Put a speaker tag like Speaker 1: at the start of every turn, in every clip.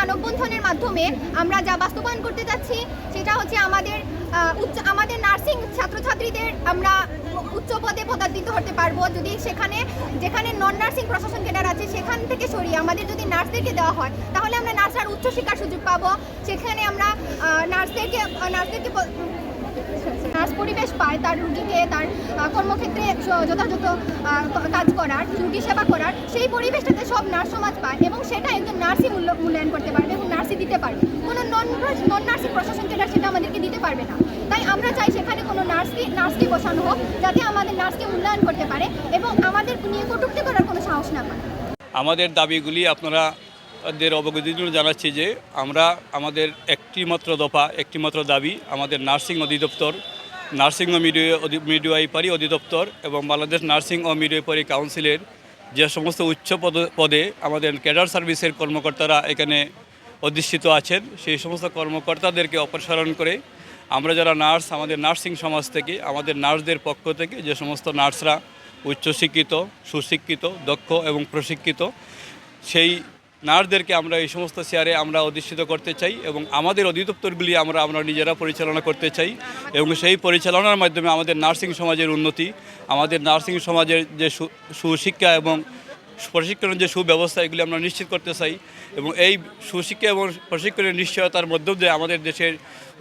Speaker 1: মানববন্ধনের মাধ্যমে আমরা যা বাস্তবায়ন করতে যাচ্ছি, সেটা হচ্ছে আমাদের উচ্চ, আমাদের নার্সিং ছাত্রছাত্রীদের আমরা উচ্চ পদে পদার্থিত হতে পারব। যদি সেখানে, যেখানে নন নার্সিং প্রশাসন ক্যাডার আছে, সেখান থেকে সরিয়ে আমাদের যদি নার্সদেরকে দেওয়া হয়, তাহলে আমরা নার্সার উচ্চশিক্ষার সুযোগ পাবো। সেখানে আমরা নার্সদেরকে নার্সদেরকে নার্স পরিবেশ পায়, তার রুগীকে, তার কর্মক্ষেত্রে যথাযথ কাজ করার, রুগী সেবা করার, সেই পরিবেশটাতে সব নার্স সমাজ পায় এবং সেটা একজন নার্সই মূল্য, মূল্যায়ন করতে পারবে এবং নার্সই দিতে পারবে। কোনো নন নন নার্সিং প্রশাসন কেটার সেটা আমাদেরকে দিতে পারবে না। তাই আমরা চাই সেখানে কোনো নার্সকে নার্সকে বসানো হোক, যাতে আমাদের নার্সকে মূল্যায়ন করতে পারে এবং আমাদের নিয়ে কটূক্তি করার কোনো সাহস না পায়।
Speaker 2: আমাদের দাবিগুলি আপনারা দের অবগতির জন্য জানাচ্ছি যে আমরা আমাদের একটি মাত্র দফা একটি মাত্র দাবি আমাদের নার্সিং অধিদপ্তর, নার্সিং ও মিডিও মিডিওয়াইপারি অধিদপ্তর এবং বাংলাদেশ নার্সিং ও মিডিওয়াইপারি কাউন্সিলের যে সমস্ত উচ্চ পদ, পদে আমাদের ক্যাডার সার্ভিসের কর্মকর্তারা এখানে অধিষ্ঠিত আছেন, সেই সমস্ত কর্মকর্তাদেরকে অপসারণ করে আমরা যারা নার্স, আমাদের নার্সিং সমাজ থেকে, আমাদের নার্সদের পক্ষ থেকে যে সমস্ত নার্সরা উচ্চশিক্ষিত, সুশিক্ষিত, দক্ষ এবং প্রশিক্ষিত, সেই নার্সদেরকে আমরা এই সমস্ত চেয়ারে আমরা অধিষ্ঠিত করতে চাই এবং আমাদের অধিদপ্তরগুলি আমরা আমরা নিজেরা পরিচালনা করতে চাই এবং সেই পরিচালনার মাধ্যমে আমাদের নার্সিং সমাজের উন্নতি, আমাদের নার্সিং সমাজের যে সুশিক্ষা এবং প্রশিক্ষণের যে সুব্যবস্থা, এগুলি আমরা নিশ্চিত করতে চাই এবং এই সুশিক্ষা এবং প্রশিক্ষণের নিশ্চয়তার মধ্য দিয়ে আমাদের দেশের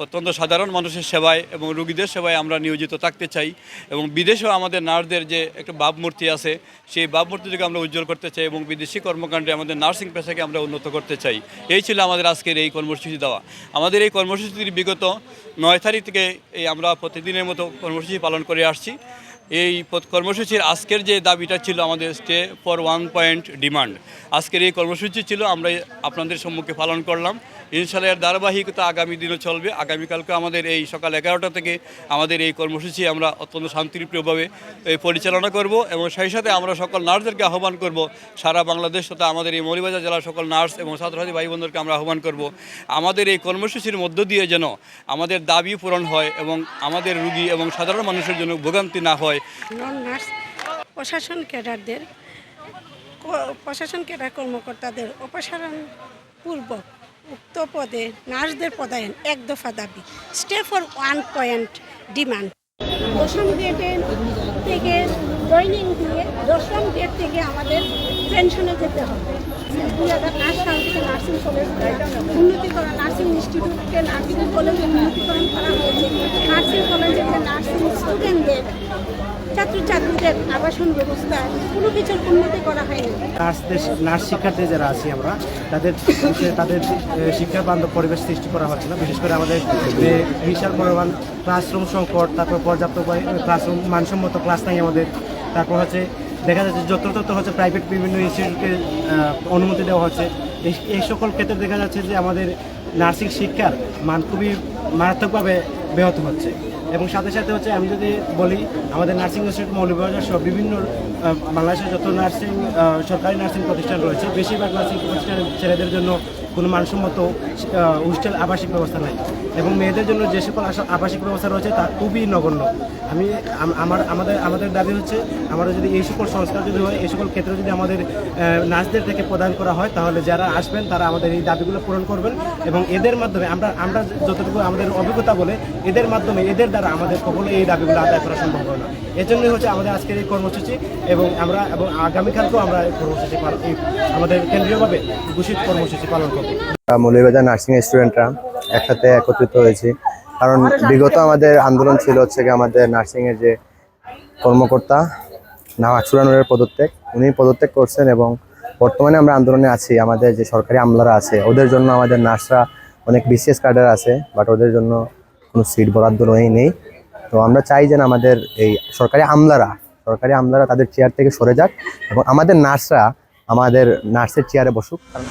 Speaker 2: অত্যন্ত সাধারণ মানুষের সেবায় এবং রুগীদের সেবায় আমরা নিয়োজিত থাকতে চাই এবং বিদেশেও আমাদের নার্সদের যে একটা ভাবমূর্তি আছে, সেই ভাবমূর্তিটিকে আমরা উজ্জ্বল করতে চাই এবং বিদেশি কর্মকাণ্ডে আমাদের নার্সিং পেশাকে আমরা উন্নত করতে চাই। এই ছিল আমাদের আজকের এই কর্মসূচি দেওয়া। আমাদের এই কর্মসূচির বিগত নয় তারিখ থেকে এই আমরা প্রতিদিনের মতো কর্মসূচি পালন করে আসছি। এই পথ- কর্মসূচির আজকের যে দাবিটা ছিল আমাদের stay for one point demand, আজকের এই কর্মসূচি ছিল আমরা আপনাদের সম্মুখে পালন করলাম। ইনশাল্লাহ এর ধারাবাহিকতা আগামী দিনও চলবে। আগামীকালকে আমাদের এই সকাল এগারোটা থেকে আমাদের এই কর্মসূচি আমরা অত্যন্ত শান্তিপ্রিয়ভাবে পরিচালনা করব এবং সেই সাথে আমরা সকল নার্সদেরকে আহ্বান করব। সারা বাংলাদেশ তথা আমাদের এই মৌলিবাজার জেলার সকল নার্স এবং ছাত্রছাত্রী ভাই বোনদেরকে আমরা আহ্বান করব। আমাদের এই কর্মসূচির মধ্য দিয়ে যেন আমাদের দাবি পূরণ হয় এবং আমাদের রুগী এবং সাধারণ মানুষের জন্য ভোগান্তি না হয়।
Speaker 3: নন নার্স, প্রশাসন ক্যাডারদের প্রশাসন ক্যাডার কর্মকর্তাদের অপসারণ পূর্বক উক্ত পদে নার্সদের পদায়ন এক দফা দাবি। Stay for one point demand. দশম গেটে থেকে জয়নিং দিয়ে দশম গেট থেকে আমাদের পেনশনে যেতে হবে। দুই হাজার পাঁচ সাল থেকে নার্সিং কলেজ উন্নতি করা নার্সিং ইনস্টিটিউটকে নার্সিং কলেজ উন্নতিকরণ করা হয়েছে। নার্সিং কলেজে নার্সিং স্টুডেন্টদের ছাত্রছাত্রীদের আবাসন ব্যবস্থা কোনো কিছুর উন্নতি করা হয়নি।
Speaker 4: নার্সদের নার্স শিক্ষার্থী যারা আছি আমরা তাদের তাদের এ, শিক্ষা বান্ধব পরিবেশ সৃষ্টি করা হচ্ছে না। বিশেষ করে আমাদের যে বিশাল পরিমাণ ক্লাসরুম সংকট তারপর পর্যাপ্ত পরি- ক্লাসরুম মানসম্মত ক্লাস নাই আমাদের। তারপর হচ্ছে দেখা যাচ্ছে যত্রতত্র হচ্ছে প্রাইভেট বিভিন্ন ইনস্টিটিউটকে অনুমতি দেওয়া হচ্ছে। এই সকল ক্ষেত্রে দেখা যাচ্ছে যে আমাদের নার্সিং শিক্ষার মান খুবই মারাত্মকভাবে ব্যাহত হচ্ছে। এবং সাথে সাথে হচ্ছে আমি যদি বলি, আমাদের নার্সিং ইনস্টিটিউট মৌলভীবাজার সহ বিভিন্ন বাংলাদেশের যত নার্সিং সরকারি নার্সিং প্রতিষ্ঠান রয়েছে, বেশিরভাগ নার্সিং প্রতিষ্ঠানের ছেলেদের জন্য কোনো মানসম্মত হোস্টেল আবাসিক ব্যবস্থা নাই। এবং মেয়েদের জন্য যে সকল আবাসিক ব্যবস্থা রয়েছে তা খুবই নগণ্য। আমি আমার, আমাদের আমাদের দাবি হচ্ছে আমরা যদি এই সকল সংস্কার যদি হয়, এই সকল ক্ষেত্রে যদি আমাদের নার্সদের থেকে প্রদান করা হয়, তাহলে যারা আসবেন, তারা আমাদের এই দাবিগুলো পূরণ করবেন। এবং এদের মাধ্যমে আমরা আমরা যতটুকু আমাদের অভিজ্ঞতা বলে, এদের মাধ্যমে, এদের দ্বারা আমাদের কখনো এই দাবিগুলো আদায় করা সম্ভব হয় না। এজন্যই হচ্ছে আমাদের আজকের এই কর্মসূচি এবং আমরা, এবং আগামীকালকেও আমরা এই কর্মসূচি আমাদের কেন্দ্রীয়ভাবে ঘোষিত কর্মসূচি পালন করব।
Speaker 5: মৌলভীবাজার নার্সিং স্টুডেন্টরা একসাথে একত্রিত হয়েছি। কারণ বিগত আমাদের আন্দোলন ছিল হচ্ছে কি আমাদের নার্সিং এর যে কর্মকর্তা নাম চূড়ানোর পদত্যাগ। উনি পদত্যাগ করছেন এবং বর্তমানে আমরা আন্দোলনে আছি। আমাদের যে সরকারি আমলারা আছে, ওদের জন্য আমাদের নার্সরা অনেক বিশেষ কার্ডার আছে, বাট ওদের জন্য কোনো সিট বরাদ্দ নেই তো আমরা চাই যেন আমাদের এই সরকারি আমলারা সরকারি আমলারা তাদের চেয়ার থেকে সরে যাক এবং আমাদের নার্সরা আমাদের নার্সের চেয়ারে বসুক। কারণ